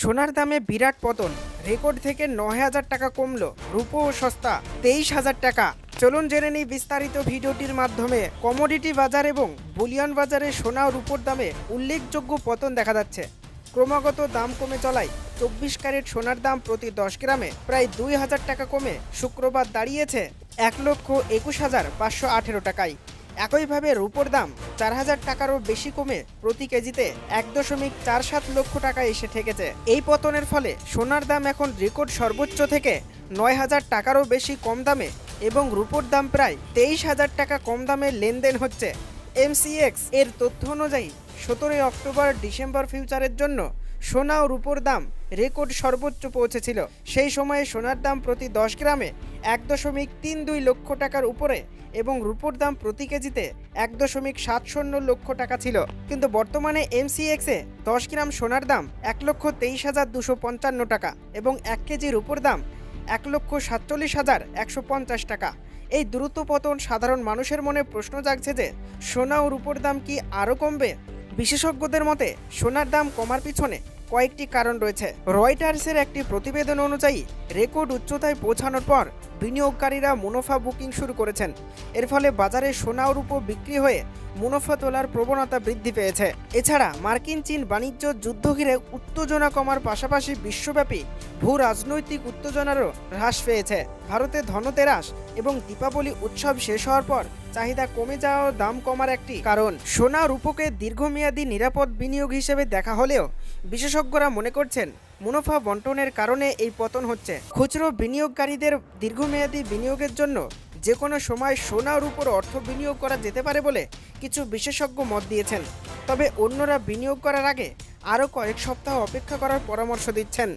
সোনার দামে বিরাট পতন। রেকর্ড থেকে নয় হাজার টাকা কমলো। রূপো সস্তা, তেইশ হাজার টাকা। চলুন জেনে নিই বিস্তারিত ভিডিওটির মাধ্যমে। কমোডিটি বাজার এবং বুলিয়ন বাজারে সোনা ও রূপোর দামে উল্লেখযোগ্য পতন দেখা যাচ্ছে। ক্রমাগত দাম কমে চলায় চব্বিশ ক্যারেট সোনার দাম প্রতি দশ গ্রামে প্রায় দুই হাজার টাকা কমে। শুক্রবার দাঁড়িয়েছে এক লক্ষ একুশ হাজার পাঁচশো আঠেরো টাকায়। একইভাবে রূপোর দাম চার হাজার টাকারও বেশি কমে প্রতি কেজিতে এক দশমিক চার সাত লক্ষ টাকা এসে ঠেকেছে। এই পতনের ফলে সোনার দাম এখন রেকর্ড সর্বোচ্চ থেকে নয় হাজার টাকারও বেশি কম দামে এবং রূপোর দাম প্রায় তেইশ হাজার টাকা কম দামে লেনদেন হচ্ছে। এমসিএক্স এর তথ্য অনুযায়ী, সতেরোই অক্টোবর ডিসেম্বর ফিউচারের জন্য সোনা ও রূপোর দাম রেকর্ড সর্বোচ্চ পৌঁছেছিল। সেই সময়ে সোনার দাম প্রতি দশ গ্রামে এক দশমিক তিন দুই লক্ষ টাকার উপরে এবং রূপোর দাম প্রতি কেজিতে এক দশমিক সাত শূন্য লক্ষ টাকা ছিল। কিন্তু বর্তমানে এমসিএক্সে দশ গ্রাম সোনার দাম এক লক্ষ তেইশ হাজার দুশো পঞ্চান্ন টাকা এবং এক কেজি রূপোর দাম এক লক্ষ সাতচল্লিশ হাজার একশো পঞ্চাশ টাকা। এই দ্রুত পতন সাধারণ মানুষের মনে প্রশ্ন জাগছে যে, সোনা ও রূপোর দাম কি আরও কমবে? বিশেষজ্ঞদের মতে, সোনার দাম কমার পিছনে কয়েকটি কারণ রয়েছে। রয়টার্সের একটি প্রতিবেদন অনুযায়ী, রেকর্ড উচ্চতায় পৌঁছানোর পর বিনিয়োগকারীরা মুনাফা বুকিং শুরু করেছেন। এর ফলে বাজারে সোনা রূপো বিক্রি হয়ে মুনাফা তোলার প্রবণতা বৃদ্ধি পেয়েছে। এছাড়া মার্কিন চীন বাণিজ্য যুদ্ধ ঘিরে উত্তেজনা কমার পাশাপাশি বিশ্বব্যাপী ভূ রাজনৈতিক উত্তেজনারও হ্রাস পেয়েছে। ভারতে ধনতেরাস এবং দীপাবলি উৎসব শেষ হওয়ার পর চাহিদা কমে যাওয়া দাম কমার একটি কারণ। সোনা রূপকে দীর্ঘমেয়াদী নিরাপদ বিনিয়োগ হিসেবে দেখা হলেও বিশেষজ্ঞরা মনে করছেন, মুনাফা বন্টনের কারণে এই পতন হচ্ছে। খুচরো বিনিয়োগকারীদের দীর্ঘমেয়াদী বিনিয়োগের জন্য যে কোনো সময় সোনার উপর অর্থ বিনিয়োগ করা যেতে পারে বলে কিছু বিশেষজ্ঞ মত দিয়েছেন। তবে অন্যরা বিনিয়োগ করার আগে আরও কয়েক সপ্তাহ অপেক্ষা করার পরামর্শ দিচ্ছেন।